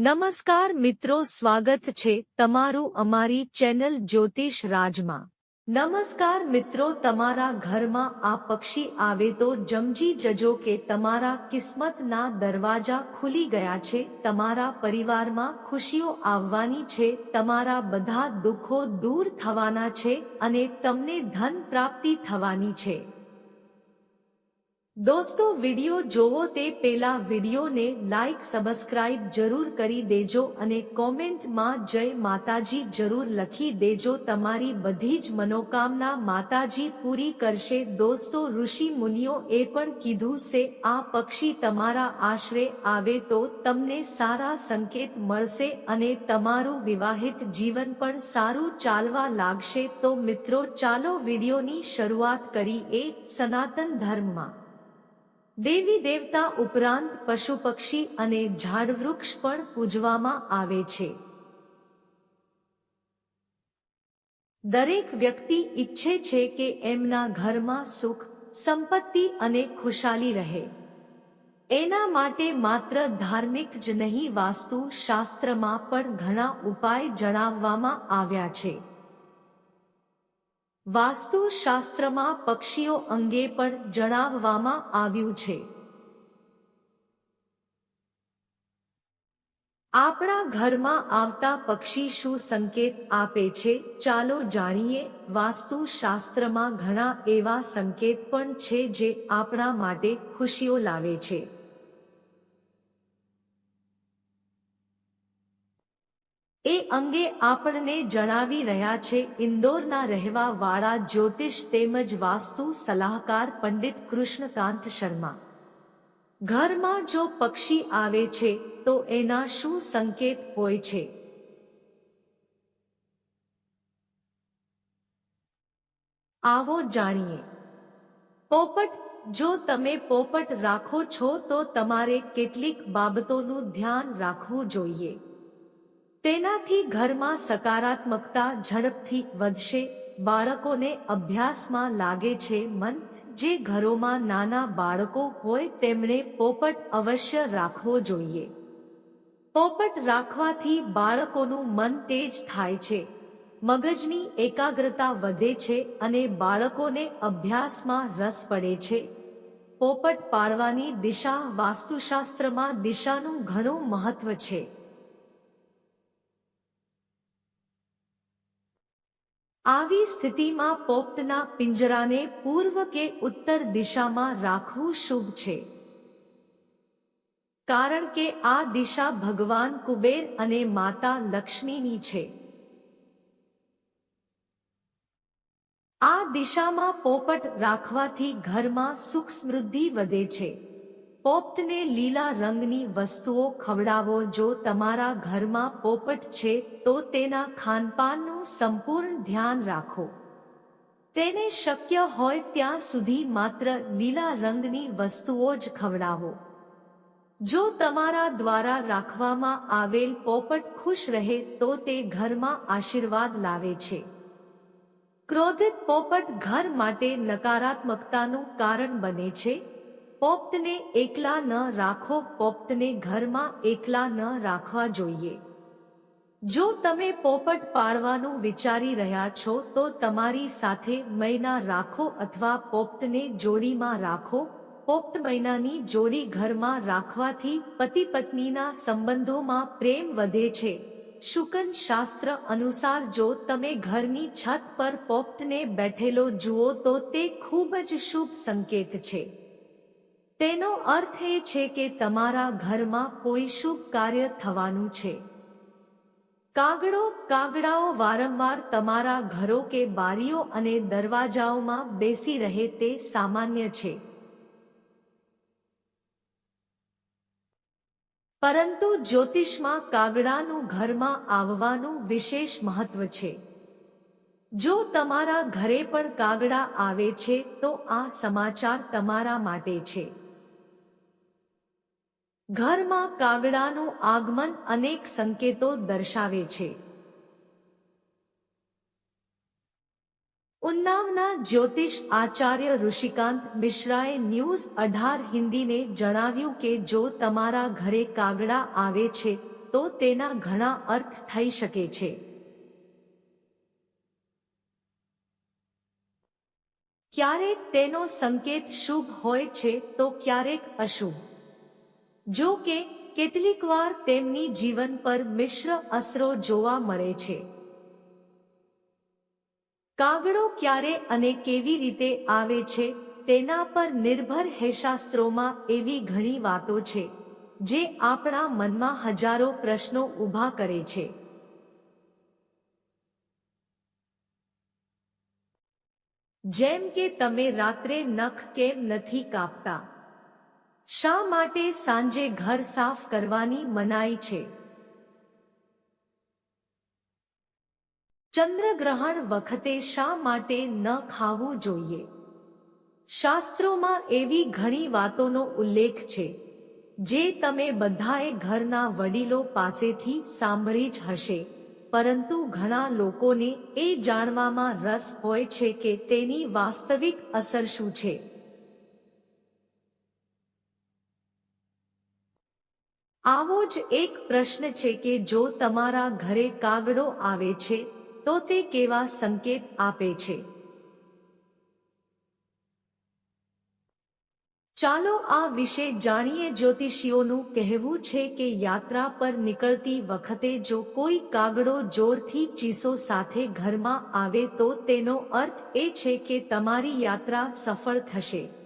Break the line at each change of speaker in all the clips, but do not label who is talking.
નમસ્કાર મિત્રો, સ્વાગત છે તમારું અમારી ચેનલ જ્યોતિષ રાજમાં. નમસ્કાર મિત્રો, તમારા ઘરમાં આ પક્ષી આવે તો જમજી જજો કે તમારા કિસ્મતના દરવાજા ખુલી ગયા છે, તમારા પરિવારમાં ખુશીઓ આવવાની છે, તમારા બધા દુઃખો દૂર થવાના છે અને તમને ધન પ્રાપ્તિ થવાની છે. દોસ્તો, વિડિયો જોવો તે પેલા વિડિયોને લાઈક સબસ્ક્રાઇબ જરૂર કરી દેજો અને કોમેન્ટમાં જય માતાજી જરૂર લખી દેજો. તમારી બધી જ મનોકામના માતાજી પૂરી કરશે. દોસ્તો, ઋષિ મુનિઓ એ પણ કીધું છે, આ પક્ષી તમારા આશરે આવે તો તમને સારા સંકેત મળશે અને તમારું વિવાહિત જીવન પણ સારું ચાલવા લાગશે. તો મિત્રો, ચાલો વિડિયોની શરૂઆત કરી એ સનાતન ધર્મમાં. દેવી દેવતા ઉપરાંત પશુ પક્ષી અને ઝાડવૃક્ષ પણ પૂજવામાં આવે છે. દરેક વ્યક્તિ ઈચ્છે છે કે એમના ઘરમાં સુખ, સંપત્તિ અને ખુશાલી રહે. એના માટે માત્ર ધાર્મિક જ નહીં, વાસ્તુ શાસ્ત્રમાં પણ ઘણા ઉપાય જણાવવામાં આવ્યા છે. વાસ્તુશાસ્ત્રમાં પક્ષીઓ અંગે પણ જણાવવામાં આવ્યું છે. આપણા ઘરમાં આવતા પક્ષી શું સંકેત આપે છે? ચાલો જાણીએ. વાસ્તુશાસ્ત્રમાં ઘણા એવા સંકેત પણ છે જે આપણા માટે ખુશીઓ લાવે છે. એ અંગે આપણને જણાવી રહ્યા છે ઇન્દોરના રહેવા વાળા જ્યોતિષ તેમજ વાસ્તુ સલાહકાર પંડિત કૃષ્ણકાંત શર્મા. ઘરમાં જો પક્ષી આવે છે, તો એના શું સંકેત હોય છે? આવો જાણીએ. પોપટ, જો તમે પોપટ રાખો છો તો તમારે કેટલીક બાબતોનું ધ્યાન રાખવું જોઈએ. તેનાથી ઘરમાં સકારાત્મકતા ઝડપથી વધશે, બાળકોને અભ્યાસમાં લાગે છે મન, જે ઘરોમાં નાના બાળકો હોય તેમણે પોપટ અવશ્ય રાખવો જોઈએ. પોપટ રાખવાથી બાળકોનું મન તેજ થાય છે. મગજની એકાગ્રતા વધે છે અને બાળકોને અભ્યાસમાં રસ પડે છે. પોપટ પાડવાની દિશા વાસ્તુશાસ્ત્રમાં દિશાનું ઘણું મહત્વ છે. આવી સ્થિતિમાં પોપટના પિંજરાને પૂર્વ કે ઉત્તર દિશામાં રાખવું શુભ છે. કારણ કે આ દિશા ભગવાન કુબેર અને માતા લક્ષ્મીની છે. આ દિશામાં પોપટ રાખવાથી ઘરમાં સુખ સમૃદ્ધિ વધે છે. પોપટને લીલા રંગની વસ્તુઓ ખવડાવો. જો તમારા ઘરમાં પોપટ છે, તો તેના ખાનપાનનું સંપૂર્ણ ધ્યાન રાખો. તેને શક્ય હોય ત્યાં સુધી માત્ર લીલા રંગની વસ્તુઓ જ ખવડાવો. જો તમારા દ્વારા રાખવામાં આવેલ પોપટ ખુશ રહે, તો તે ઘરમાં આશીર્વાદ લાવે છે. ક્રોધિત પોપટ ઘર માટે નકારાત્મકતાનું કારણ બને છે. પોપ્તને એકલા ન રાખો, પોપ્તને ઘરમાં એકલા ન રાખવા જોઈએ. જો તમે પોપટ પાળવાનું વિચારી રહ્યા છો, તો તમારી સાથે મૈના રાખો અથવા પોપ્તને જોડીમાં રાખો. પોપ્ત મહિનાની જોડી ઘરમાં રાખવાથી પતિ પત્નીના સંબંધોમાં પ્રેમ વધે છે. શુકન શાસ્ત્ર અનુસાર જો તમે ઘરની છત પર પોપ્તને બેઠેલો જુઓ, તો તે ખૂબ જ શુભ સંકેત છે. તેનો અર્થ એ છે કે તમારા ઘરમાં કોઈ શુભ કાર્ય થવાનું છે. કાગડો, કાગડાઓ વારંવાર તમારા ઘરો કે બારીઓ અને દરવાજાઓમાં બેસી રહે તે સામાન્ય છે. પરંતુ જ્યોતિષમાં કાગડાનું ઘરમાં આવવાનું વિશેષ મહત્વ છે. જો તમારા ઘરે પણ કાગડા આવે છે, તો આ સમાચાર તમારા માટે છે. ઘરમાં કાગડાનું આગમન અનેક સંકેતો દર્શાવે છે. ઉન્નાવના જ્યોતિષ આચાર્ય ઋષિકાંત મિશ્રાએ ન્યૂઝ અઢાર હિન્દીને જણાવ્યું કે જો તમારા ઘરે કાગડા આવે છે, તો તેના ઘણા અર્થ થઈ શકે છે. ક્યારેક તેનો સંકેત શુભ હોય છે, તો ક્યારેક અશુભ. જો કે કેટલીકવાર તેમની જીવન પર મિશ્ર અસરો જોવા મળે છે. કાગડો ક્યારે અને કેવી રીતે આવે છે, તેના પર નિર્ભર હેશાસ્ત્રોમાં એવી ઘણી વાતો છે, જે આપણા મનમાં હજારો પ્રશ્નો ઊભા કરે છે. જેમ કે તમે રાત્રે નખ કેમ નથી કાપતા? શા માટે સાંજે ઘર સાફ કરવાની મનાઈ છે? ચંદ્રગ્રહણ વખતે શા માટે ન ખાવું જોઈએ? શાસ્ત્રોમાં એવી ઘણી વાતોનો ઉલ્લેખ છે, જે તમે બધાએ ઘરના વડીલો પાસેથી સાંભળી જ હશે, પરંતુ ઘણા લોકોને એ જાણવામાં રસ હોય છે કે તેની વાસ્તવિક અસર શું છે. આવો જ એક પ્રશ્ન છે કે જો તમારા ઘરે કાગડો આવે છે, તો તે કેવા સંકેત આપે છે? ચાલો આ વિશે જાણીએ જ્યોતિષીઓનું કહેવું છે કે યાત્રા પર નીકળતી વખતે જો કોઈ કાગડો જોરથી ચીસો સાથે ઘરમાં આવે તો તેનો અર્થ એ છે કે તમારી યાત્રા સફળ થશે.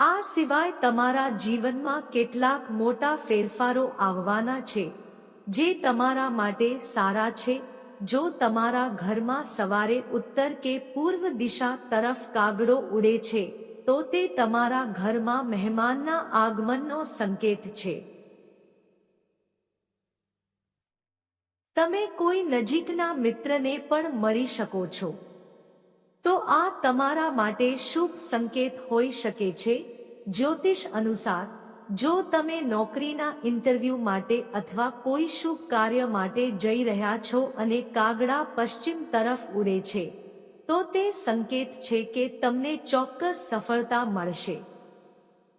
આ સિવાય તમારા જીવનમાં કેટલાક મોટા ફેરફારો આવવાના છે, જે તમારા માટે સારા છે, જો તમારા ઘરમાં સવારે ઉત્તર કે પૂર્વ દિશા તરફ કાગડો ઉડે છે, તો તે તમારા ઘરમાં મહેમાનના આગમનનો સંકેત છે. તમે કોઈ નજીકના મિત્રને પણ મળી શકો છો. તો આ તમારા માટે શુભ સંકેત હોઈ શકે છે, જ્યોતિષ અનુસાર, જો તમે નોકરીના ઇન્ટરવ્યૂ માટે અથવા કોઈ શુભ કાર્ય માટે જઈ રહ્યા છો અને કાગડા પશ્ચિમ તરફ ઉડે છે, તો તે સંકેત છે કે તમને ચોક્કસ સફળતા મળશે.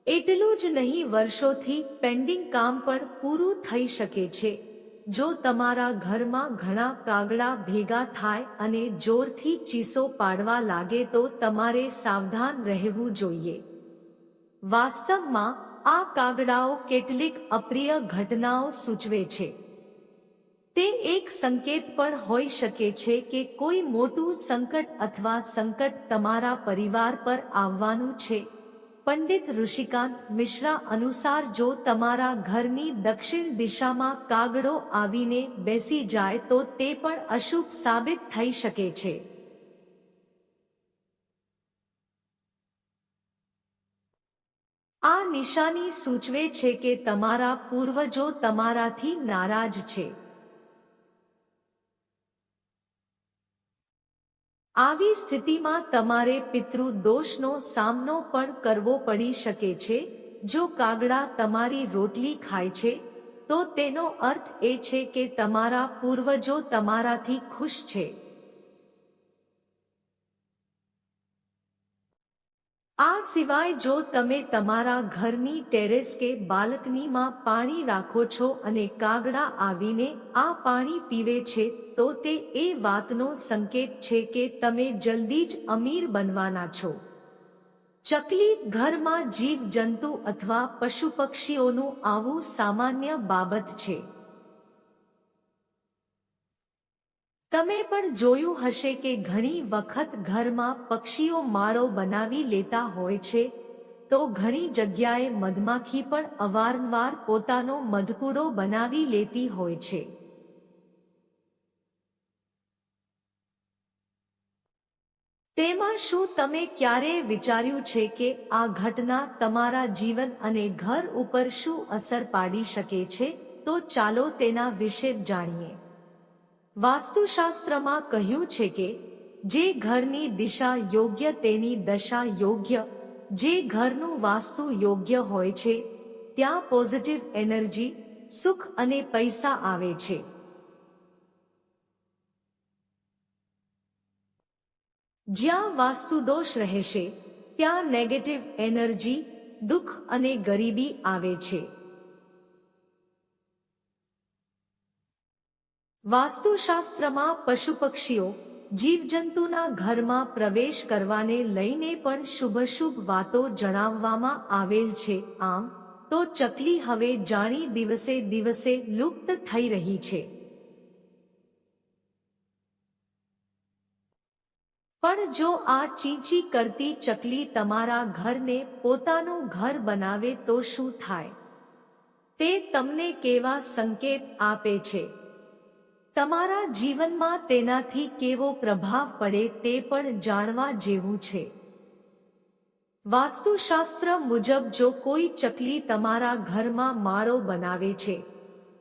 એટલું જ નહીં, વર્ષોથી પેન્ડિંગ કામ પણ પૂરું થઈ શકે છે. જો તમારા ઘરમાં ઘણા કાગડા ભેગા થાય અને જોરથી ચીસો પાડવા લાગે તો તમારે સાવધાન રહેવું જોઈએ. વાસ્તવમાં, આ કાગડાઓ કેટલીક અપ્રિય ઘટનાઓ સૂચવે છે. તે એક સંકેત પણ હોઈ શકે છે કે કોઈ મોટું સંકટ અથવા સંકટ તમારા પરિવાર પર આવવાનું છે. પંડિત ઋષિકાંત મિશ્રા અનુસાર જો તમારા ઘરની દક્ષિણ દિશામાં કાગડો આવીને બેસી જાય તો તે પણ અશુભ સાબિત થઈ શકે છે. આ નિશાની સૂચવે છે કે તમારા પૂર્વજો તમારાથી નારાજ છે. આવી સ્થિતિમાં તમારે પિતૃ દોષનો સામનો પણ કરવો પડી શકે છે. જો કાગડા તમારી રોટલી ખાય છે, તો તેનો અર્થ એ છે કે તમારા પૂર્વજો તમારાથી ખુશ છે. આ સિવાય જો તમે તમારા ઘરની ટેરેસ કે બાલકનીમાં પાણી રાખો છો અને કાગડા આવીને આ પાણી પીવે છે, તો તે એ વાતનો સંકેત છે કે તમે જલ્દી જ અમીર બનવાના છો. ચકલી ઘરમાં જીવ જંતુ અથવા પશુ પક્ષીઓનું આવું સામાન્ય બાબત છે. તમે પણ જોયું હશે કે ઘણી વખત ઘરમાં પક્ષીઓ માળો બનાવી લેતા હોય છે, તો ઘણી જગ્યાએ મધમાખી પણ અવારનવાર પોતાનો મધકૂડો બનાવી લેતી હોય છે. તેમાં શું તમે ક્યારેય વિચાર્યું છે કે આ ઘટના તમારા જીવન અને ઘર ઉપર શું અસર પાડી શકે છે? તો ચાલો તેના વિશે જાણીએ. વાસ્તુશાસ્ત્રમાં કહ્યું છે કે, જે ઘરની દિશા યોગ્ય તેની દશા યોગ્ય, જે ઘરનું વાસ્તુ યોગ્ય હોય છે, ત્યાં પોઝિટિવ એનર્જી સુખ અને પૈસા આવે છે. જ્યાં વાસ્તુ દોષ રહેશે, ત્યાં નેગેટિવ એનર્જી દુઃખ અને ગરીબી આવે છે. વાસ્તુશાસ્ત્રમાં પશુ પક્ષીઓ જીવજંતુના ઘરમાં પ્રવેશ કરવાને લઈને પણ શુભશુભ વાતો જણાવવામાં આવેલ છે. આમ, તો ચકલી હવે જાણી દિવસે દિવસે લુપ્ત થઈ રહી છે. પણ જો આ ચીંચી કરતી ચકલી તમારા ઘરને પોતાનું ઘર બનાવે તો શું થાય? તે તમને કેવા સંકેત આપે છે. તમારા જીવનમાં તેનાથી કેવો પ્રભાવ પડે તે પણ જાણવા જેવું છે. વાસ્તુશાસ્ત્ર મુજબ જો કોઈ ચકલી તમારા ઘરમાં માળો બનાવે છે,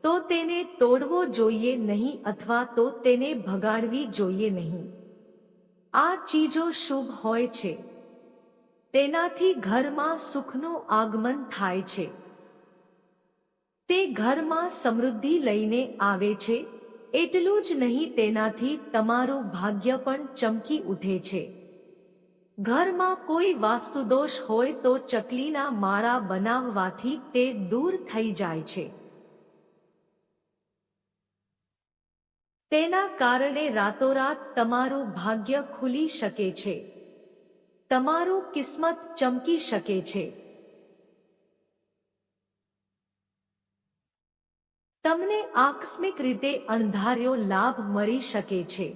તો તેને તોડવો જોઈએ નહીં અથવા તો તેને ભગાડવી જોઈએ નહીં. આ ચીજો શુભ હોય છે. તેનાથી ઘરમાં સુખનું આગમન થાય છે. તે ઘરમાં સમૃદ્ધિ લઈને આવે છે એટલું જ નહીં, તેનાથી તમારું ભાગ્ય પણ ચમકી ઉઠે છે. ઘરમાં કોઈ વાસ્તુદોષ હોય તો ચકલીના માળા બનાવવાથી તે દૂર થઈ જાય છે. તેના કારણે રાતોરાત તમારું ભાગ્ય ખુલી શકે છે. તમારું કિસ્મત ચમકી શકે છે. તમને આકસ્મિક રીતે અણધાર્યો લાભ મળી શકે છે.